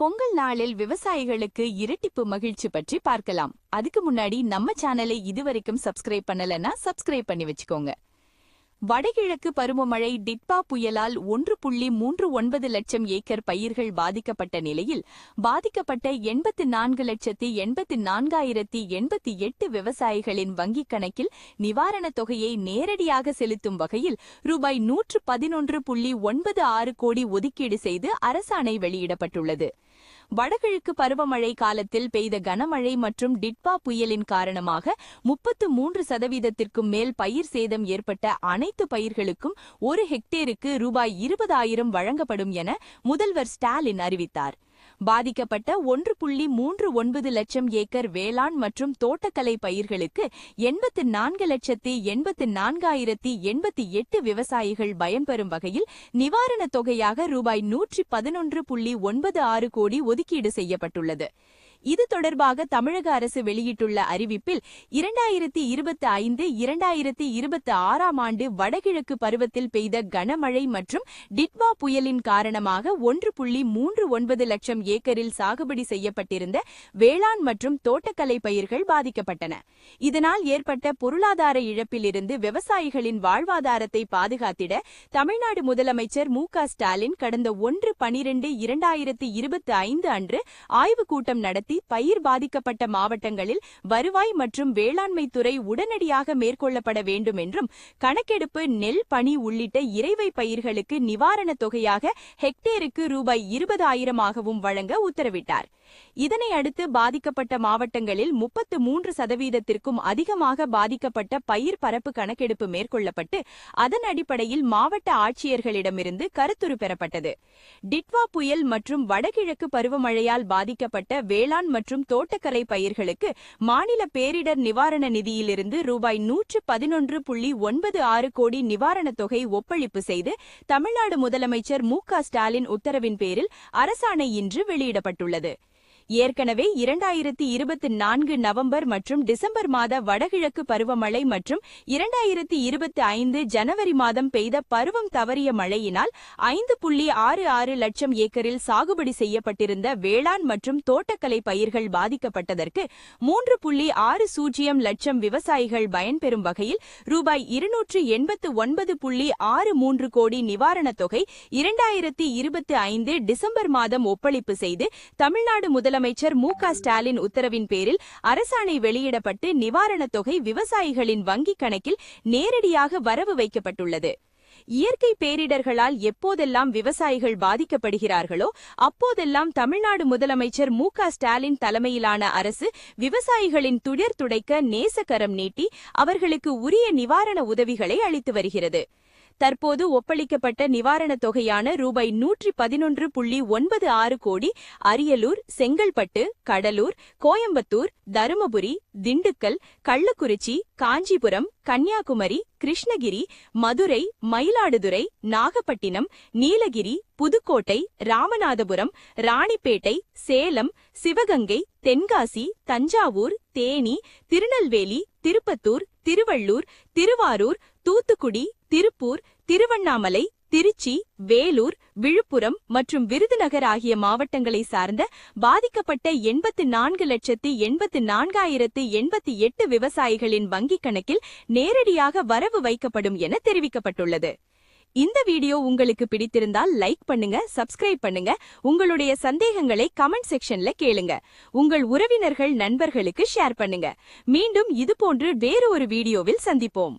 பொங்கல் நாளில் விவசாயிகளுக்கு இரட்டிப்பு மகிழ்ச்சி பற்றி பார்க்கலாம். அதுக்கு முன்னாடி நம்ம சேனலை இதுவரைக்கும் சப்ஸ்கிரைப் பண்ணலன்னா சப்ஸ்கிரைப் பண்ணி வச்சுக்கோங்க. வடகிழக்கு பருவமழை டிட்பா புயலால் ஒன்று புள்ளி மூன்று ஒன்பது லட்சம் ஏக்கர் பயிர்கள் பாதிக்கப்பட்ட நிலையில் பாதிக்கப்பட்ட எண்பத்து நான்கு லட்சத்தி எண்பத்தி நான்காயிரத்தி எண்பத்தி எட்டு விவசாயிகளின் வங்கிக் கணக்கில் நிவாரணத் தொகையை நேரடியாக செலுத்தும் வகையில் ரூபாய் நூற்று பதினொன்று புள்ளி ஒன்பது ஆறு கோடி ஒதுக்கீடு செய்து அரசாணை வெளியிடப்பட்டுள்ளது. வடகிழக்கு பருவமழை காலத்தில் பெய்த கனமழை மற்றும் டிட்பா புயலின் காரணமாக முப்பத்து மூன்று சதவீதத்திற்கும் மேல் பயிர் சேதம் ஏற்பட்ட அனைத்து பயிர்களுக்கும் ஒரு ஹெக்டேருக்கு ரூபாய் இருபதாயிரம் வழங்கப்படும் என முதல்வர் ஸ்டாலின் அறிவித்தார். பாதிக்கப்பட்ட ஒன்று புள்ளி மூன்று ஒன்பது லட்சம் ஏக்கர் வேளாண் மற்றும் தோட்டக்கலை பயிர்களுக்கு எண்பத்து நான்கு லட்சத்தி எண்பத்து நான்காயிரத்தி எண்பத்தி எட்டு விவசாயிகள் பயன்பெறும் வகையில் நிவாரணத் தொகையாக ரூபாய் நூற்றி பதினொன்று புள்ளி ஒன்பது ஆறு கோடி ஒதுக்கீடு செய்யப்பட்டுள்ளது. இது தொடர்பாக தமிழக அரசு வெளியிட்டுள்ள அறிவிப்பில் இரண்டாயிரத்தி இருபத்தி ஐந்து இரண்டாயிரத்தி இருபத்தி ஆறாம் ஆண்டு வடகிழக்கு பருவத்தில் பெய்த கனமழை மற்றும் டிட்வா புயலின் காரணமாக ஒன்று புள்ளி மூன்று ஒன்பது லட்சம் ஏக்கரில் சாகுபடி செய்யப்பட்டிருந்த வேளாண் மற்றும் தோட்டக்கலை பயிர்கள் பாதிக்கப்பட்டன. இதனால் ஏற்பட்ட பொருளாதார இழப்பிலிருந்து விவசாயிகளின் வாழ்வாதாரத்தை பாதுகாத்திட தமிழ்நாடு முதலமைச்சர் மு ஸ்டாலின் கடந்த ஒன்று பனிரெண்டு இரண்டாயிரத்தி இருபத்தி ஐந்து அன்று ஆய்வுக் கூட்டம் நடத்தி நடத்தி பயிர் பாதிக்கப்பட்ட மாவட்டங்களில் வருவாய் மற்றும் வேளாண்மை துறை உடனடியாக மேற்கொள்ளப்பட வேண்டும் என்றும் கணக்கெடுப்பு நெல் பணி உள்ளிட்ட இறைவை பயிர்களுக்கு நிவாரணத் தொகையாக ஹெக்டேருக்கு ரூபாய் இருபதாயிரமாகவும் வழங்க உத்தரவிட்டார். இதனை அடுத்து பாதிக்கப்பட்ட மாவட்டங்களில் முப்பத்து மூன்று சதவீதத்திற்கும் அதிகமாக பாதிக்கப்பட்ட பயிர் பரப்பு கணக்கெடுப்பு மேற்கொள்ளப்பட்டு அதன் அடிப்படையில் மாவட்ட ஆட்சியர்களிடமிருந்து கருத்துரு பெறப்பட்டது. டிட்வா புயல் மற்றும் வடகிழக்கு பருவமழையால் பாதிக்கப்பட்ட வேளாண் வேளாண் மற்றும் தோட்டக்கலை பயிர்களுக்கு மாநில பேரிடர் நிவாரண நிதியிலிருந்து ரூபாய் நூற்று பதினொன்று புள்ளி ஒன்பது ஆறு கோடி நிவாரணத் தொகை ஒப்பளிப்பு செய்து தமிழ்நாடு முதலமைச்சர் மு ஸ்டாலின் உத்தரவின் பேரில் அரசாணை இன்று வெளியிடப்பட்டுள்ளது. ஏற்கனவே இரண்டாயிரத்தி இருபத்தி நான்கு நவம்பர் மற்றும் டிசம்பர் மாத வடகிழக்கு பருவமழை மற்றும் இரண்டாயிரத்தி இருபத்தி ஐந்து ஜனவரி மாதம் பெய்த பருவம் தவறிய மழையினால் ஐந்து புள்ளி ஆறு ஆறு லட்சம் ஏக்கரில் சாகுபடி செய்யப்பட்டிருந்த வேளாண் மற்றும் தோட்டக்கலை பயிர்கள் பாதிக்கப்பட்டதற்கு மூன்று புள்ளி ஆறு சூஜ்யம் லட்சம் விவசாயிகள் பயன்பெறும் வகையில் ரூபாய் இருநூற்று எண்பத்து ஒன்பது புள்ளி ஆறு மூன்று கோடி நிவாரணத் தொகை இரண்டாயிரத்தி இருபத்தி ஐந்து டிசம்பர் மாதம் ஒப்பளிப்பு செய்து தமிழ்நாடு முதல் முதலமைச்சர் மு ஸ்டாலின் உத்தரவின் பேரில் அரசாணை வெளியிடப்பட்டு நிவாரணத் தொகை விவசாயிகளின் வங்கிக் கணக்கில் நேரடியாக வரவு வைக்கப்பட்டுள்ளது. இயற்கை பேரிடர்களால் எப்போதெல்லாம் விவசாயிகள் பாதிக்கப்படுகிறார்களோ அப்போதெல்லாம் தமிழ்நாடு முதலமைச்சர் மு ஸ்டாலின் தலைமையிலான அரசு விவசாயிகளின் துயர் துடைக்க நேசக்கரம் நீட்டி அவர்களுக்கு உரிய நிவாரண உதவிகளை அளித்து வருகிறது. தற்போது ஒப்பளிக்கப்பட்ட நிவாரணத் தொகையான ரூபாய் நூற்றி பதினொன்று புள்ளி ஒன்பது ஆறு கோடி அரியலூர் செங்கல்பட்டு கடலூர் கோயம்புத்தூர் தருமபுரி திண்டுக்கல் கள்ளக்குறிச்சி காஞ்சிபுரம் கன்னியாகுமரி கிருஷ்ணகிரி மதுரை மயிலாடுதுறை நாகப்பட்டினம் நீலகிரி புதுக்கோட்டை ராமநாதபுரம் ராணிப்பேட்டை சேலம் சிவகங்கை தென்காசி தஞ்சாவூர் தேனி திருநெல்வேலி திருப்பத்தூர் திருவள்ளூர் திருவாரூர் தூத்துக்குடி திருப்பூர் திருவண்ணாமலை திருச்சி வேலூர் விழுப்புரம் மற்றும் விருதுநகர் ஆகிய மாவட்டங்களை சார்ந்த பாதிக்கப்பட்ட எண்பத்து நான்கு லட்சத்து எண்பத்து நான்காயிரத்து எண்பத்தி எட்டு விவசாயிகளின் வங்கிக் கணக்கில் நேரடியாக வரவு வைக்கப்படும் என தெரிவிக்கப்பட்டுள்ளது. இந்த வீடியோ உங்களுக்கு பிடித்திருந்தால் லைக் பண்ணுங்க சப்ஸ்கிரைப் பண்ணுங்க உங்களுடைய சந்தேகங்களை கமெண்ட் செக்ஷன்ல கேளுங்க. உங்கள் உறவினர்கள் நண்பர்களுக்கு ஷேர் பண்ணுங்க. மீண்டும் இதுபோன்று வேறு ஒரு வீடியோவில் சந்திப்போம்.